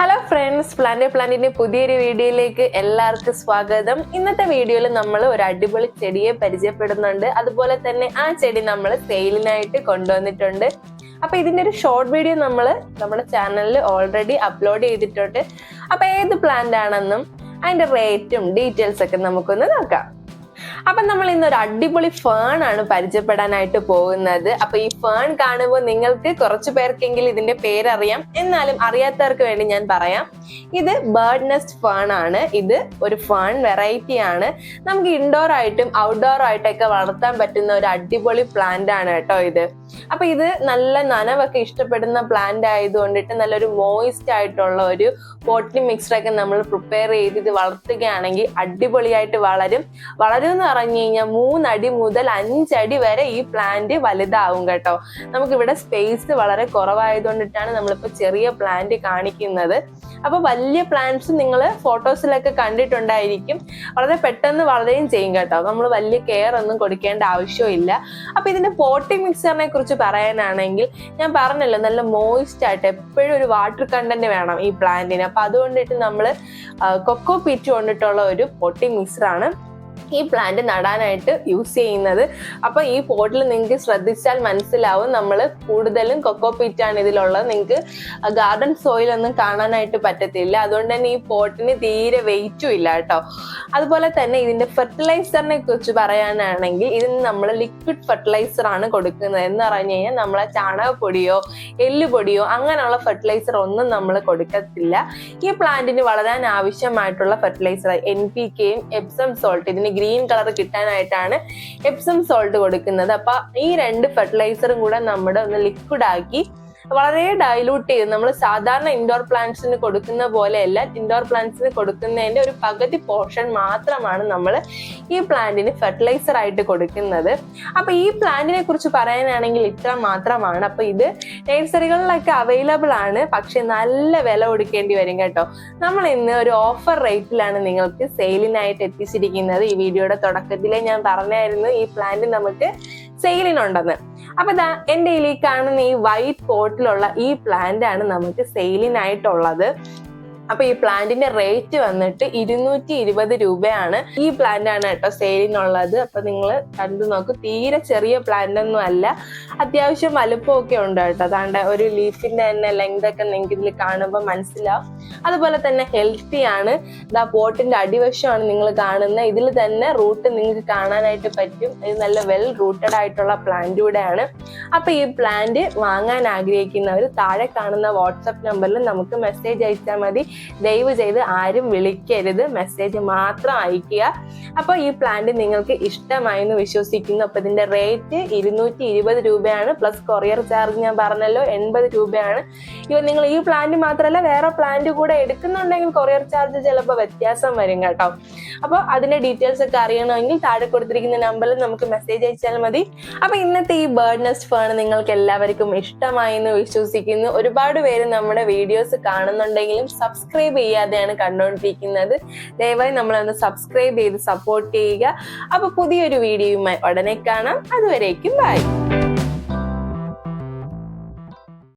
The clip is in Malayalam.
ഹലോ ഫ്രണ്ട്സ് പ്ലാന്റ് പ്ലാന്റിന്റെ പുതിയൊരു വീഡിയോയിലേക്ക് എല്ലാവർക്കും സ്വാഗതം. ഇന്നത്തെ വീഡിയോയിൽ നമ്മൾ ഒരു അടിപൊളി ചെടിയെ പരിചയപ്പെടുന്നുണ്ട്. അതുപോലെ തന്നെ ആ ചെടി നമ്മൾ സെയിലിനായിട്ട് കൊണ്ടുവന്നിട്ടുണ്ട്. അപ്പൊ ഇതിന്റെ ഒരു ഷോർട്ട് വീഡിയോ നമ്മൾ നമ്മുടെ ചാനലിൽ ഓൾറെഡി അപ്ലോഡ് ചെയ്തിട്ടുണ്ട്. അപ്പൊ ഏത് പ്ലാന്റ് ആണെന്നും അതിന്റെ റേറ്റും ഡീറ്റെയിൽസ് ഒക്കെ നമുക്കൊന്ന് നോക്കാം. അപ്പൊ നമ്മൾ ഇന്ന് ഒരു അടിപൊളി ഫേൺ ആണ് പരിചയപ്പെടാനായിട്ട് പോകുന്നത്. അപ്പൊ ഈ ഫേൺ കാണുമ്പോൾ നിങ്ങൾക്ക് കുറച്ചു പേർക്കെങ്കിലും ഇതിന്റെ പേരറിയാം. എന്നാലും അറിയാത്തവർക്ക് വേണ്ടി ഞാൻ പറയാം. ഇത് ബേർഡ് നെസ്റ്റ് ഫേൺ ആണ്. ഇത് ഒരു ഫേൺ വെറൈറ്റി ആണ്. നമുക്ക് ഇൻഡോർ ആയിട്ടും ഔട്ട്ഡോർ ആയിട്ടൊക്കെ വളർത്താൻ പറ്റുന്ന ഒരു അടിപൊളി പ്ലാന്റ് ആണ് കേട്ടോ ഇത്. അപ്പൊ ഇത് നല്ല നനവൊക്കെ ഇഷ്ടപ്പെടുന്ന പ്ലാന്റ് ആയതുകൊണ്ടിട്ട് നല്ലൊരു മോയിസ്റ്റ് ആയിട്ടുള്ള ഒരു പോട്ടി ഒക്കെ നമ്മൾ പ്രിപ്പയർ ചെയ്ത് ഇത് വളർത്തുകയാണെങ്കിൽ അടിപൊളിയായിട്ട് വളരും. വളരും പറഞ്ഞു കഴിഞ്ഞാൽ മൂന്നടി മുതൽ അഞ്ചടി വരെ ഈ പ്ലാന്റ് വലുതാവും കേട്ടോ. നമുക്കിവിടെ സ്പേസ് വളരെ കുറവായതുകൊണ്ടിട്ടാണ് നമ്മളിപ്പോൾ ചെറിയ പ്ലാന്റ് കാണിക്കുന്നത്. അപ്പോൾ വലിയ പ്ലാന്റ്സ് നിങ്ങൾ ഫോട്ടോസിലൊക്കെ കണ്ടിട്ടുണ്ടായിരിക്കും. വളരെ പെട്ടെന്ന് വളരുകയും ചെയ്യും കേട്ടോ. നമ്മൾ വലിയ കെയർ ഒന്നും കൊടുക്കേണ്ട ആവശ്യമില്ല അപ്പോൾ ഇതിന്റെ പോട്ടിംഗ് മിക്സറിനെ കുറിച്ച് പറയാനാണെങ്കിൽ ഞാൻ പറഞ്ഞല്ലോ നല്ല മോയിസ്റ്റ് ആയിട്ട് എപ്പോഴും ഒരു വാട്ടർ കണ്ടന്റ് വേണം ഈ പ്ലാന്റിന് അപ്പൊ അതുകൊണ്ടിട്ട് നമ്മൾ കൊക്കോ പീറ്റ് കൊണ്ടിട്ടുള്ള ഒരു പോട്ടിംഗ് മിക്സറാണ് ഈ പ്ലാന്റ് നടാനായിട്ട് യൂസ് ചെയ്യുന്നത്. അപ്പൊ ഈ പോട്ടിൽ നിങ്ങൾക്ക് ശ്രദ്ധിച്ചാൽ മനസ്സിലാവും നമ്മൾ കൂടുതലും കൊക്കോ പീറ്റാണ് ഇതിലുള്ളത്. നിങ്ങൾക്ക് ഗാർഡൻ സോയിൽ ഒന്നും കാണാനായിട്ട് പറ്റത്തില്ല. അതുകൊണ്ട് തന്നെ ഈ പോട്ടിന് തീരെ വെയിറ്റും ഇല്ല കേട്ടോ. അതുപോലെ തന്നെ ഇതിന്റെ ഫെർട്ടിലൈസറിനെ കുറിച്ച് പറയാനാണെങ്കിൽ ഇതിന് നമ്മൾ ലിക്വിഡ് ഫെർട്ടിലൈസർ ആണ് കൊടുക്കുന്നത്. എന്ന് പറഞ്ഞു കഴിഞ്ഞാൽ നമ്മളെ ചാണകപ്പൊടിയോ എല്ലുപൊടിയോ അങ്ങനെയുള്ള ഫെർട്ടിലൈസർ ഒന്നും നമ്മൾ കൊടുക്കത്തില്ല. ഈ പ്ലാന്റിന് വളരാൻ ആവശ്യമായിട്ടുള്ള ഫെർട്ടിലൈസർ എൻ പി കെയും എപ്സം സോൾട്ട് ഇതിന് ഗ്രീൻ കളർ കിട്ടാനായിട്ടാണ് എപ്സം സോൾട്ട് കൊടുക്കുന്നത്. അപ്പൊ ഈ രണ്ട് ഫെർട്ടിലൈസറും കൂടെ നമ്മുടെ ഒന്ന് ലിക്വിഡ് ആക്കി വളരെ ഡൈലൂട്ട് ചെയ്ത് നമ്മൾ സാധാരണ ഇൻഡോർ പ്ലാന്റ്സിന് കൊടുക്കുന്ന പോലെയല്ല ഇൻഡോർ പ്ലാന്റ്സിന് കൊടുക്കുന്നതിന്റെ ഒരു പകുതി പോർഷൻ മാത്രമാണ് നമ്മൾ ഈ പ്ലാന്റിന് ഫെർട്ടിലൈസർ ആയിട്ട് കൊടുക്കുന്നത്. അപ്പൊ ഈ പ്ലാന്റിനെ കുറിച്ച് പറയാനാണെങ്കിൽ ഇത്ര മാത്രമാണ്. അപ്പൊ ഇത് നഴ്സറികളിലൊക്കെ അവൈലബിൾ ആണ്. പക്ഷെ നല്ല വില കൊടുക്കേണ്ടി വരും കേട്ടോ. നമ്മൾ ഇന്ന് ഒരു ഓഫർ റേറ്റിലാണ് നിങ്ങൾക്ക് സെയിലിനായിട്ട് എത്തിച്ചിരിക്കുന്നത്. ഈ വീഡിയോയുടെ തുടക്കത്തിലേ ഞാൻ പറഞ്ഞായിരുന്നു ഈ പ്ലാന്റ് നമുക്ക് സെയിലിനുണ്ടെന്ന് അപ്പൊ ദാ എന്റെ ഈ കാണുന്ന ഈ വൈറ്റ് പോട്ടിലുള്ള ഈ പ്ലാന്റ് ആണ് നമുക്ക് സെയിലിനായിട്ടുള്ളത് അപ്പൊ ഈ പ്ലാന്റിന്റെ റേറ്റ് വന്നിട്ട് ഇരുന്നൂറ്റി ഇരുപത് രൂപയാണ് ഈ പ്ലാന്റ് ആണ് കേട്ടോ സെയിലിനുള്ളത്. അപ്പൊ നിങ്ങൾ കണ്ടു നോക്കൂ. തീരെ ചെറിയ പ്ലാന്റ് ഒന്നും അല്ല. അത്യാവശ്യം വലുപ്പമൊക്കെ ഉണ്ട് കേട്ടോ. അതാണ്ട് ഒരു ലീഫിന്റെ തന്നെ ലെങ്ത് ഒക്കെ നിങ്ങൾക്ക് ഇതിൽ കാണുമ്പോൾ മനസ്സിലാവും. അതുപോലെ തന്നെ ഹെൽത്തി ആണ്. ഇതാ പോട്ടിന്റെ അടിവശമാണ് നിങ്ങൾ കാണുന്നത് ഇതിൽ തന്നെ റൂട്ട് നിങ്ങൾക്ക് കാണാനായിട്ട് പറ്റും. ഇത് നല്ല വെൽ റൂട്ടഡ് ആയിട്ടുള്ള പ്ലാന്റ് കൂടെയാണ്. അപ്പൊ ഈ പ്ലാന്റ് വാങ്ങാൻ ആഗ്രഹിക്കുന്നവർ താഴെ കാണുന്ന വാട്സപ്പ് നമ്പറിൽ നമുക്ക് മെസ്സേജ് അയച്ചാൽ മതി. ദയവ് ചെയ്ത് ആരും വിളിക്കരുത്. മെസ്സേജ് മാത്രം അയക്കുക. അപ്പോൾ ഈ പ്ലാന്റ് നിങ്ങൾക്ക് ഇഷ്ടമായി എന്ന് വിശ്വസിക്കുന്നു. അപ്പോൾ ഇതിന്റെ റേറ്റ് ഇരുന്നൂറ്റി ഇരുപത് രൂപയാണ്. പ്ലസ് കൊറിയർ ചാർജ് ഞാൻ പറഞ്ഞല്ലോ എൺപത് രൂപയാണ്. ഇവ നിങ്ങൾ ഈ പ്ലാന്റ് മാത്രമല്ല വേറെ പ്ലാന്റ് കൂടെ എടുക്കുന്നുണ്ടെങ്കിൽ കൊറിയർ ചാർജ് ചിലപ്പോൾ വ്യത്യാസം വരും കേട്ടോ. അപ്പോൾ അതിന്റെ ഡീറ്റെയിൽസ് ഒക്കെ അറിയണമെങ്കിൽ താഴെ കൊടുത്തിരിക്കുന്ന നമ്പറിൽ നമുക്ക് മെസ്സേജ് അയച്ചാൽ മതി. അപ്പൊ ഇന്നത്തെ ഈ ബേർഡ് നെസ്റ്റ് ഫേൺ നിങ്ങൾക്ക് എല്ലാവർക്കും ഇഷ്ടമായി എന്ന് വിശ്വസിക്കുന്നു. ഒരുപാട് പേര് നമ്മുടെ വീഡിയോസ് കാണുന്നുണ്ടെങ്കിലും സബ്സ്ക്രൈബ് ചെയ്യാതെയാണ് കണ്ടുകൊണ്ടിരിക്കുന്നത് ദയവായി നമ്മളൊന്ന് സബ്സ്ക്രൈബ് ചെയ്ത് സപ്പോർട്ട് ചെയ്യുക. അപ്പൊ പുതിയൊരു വീഡിയോയുമായി ഉടനെ കാണാം. അതുവരേക്കും ബൈ.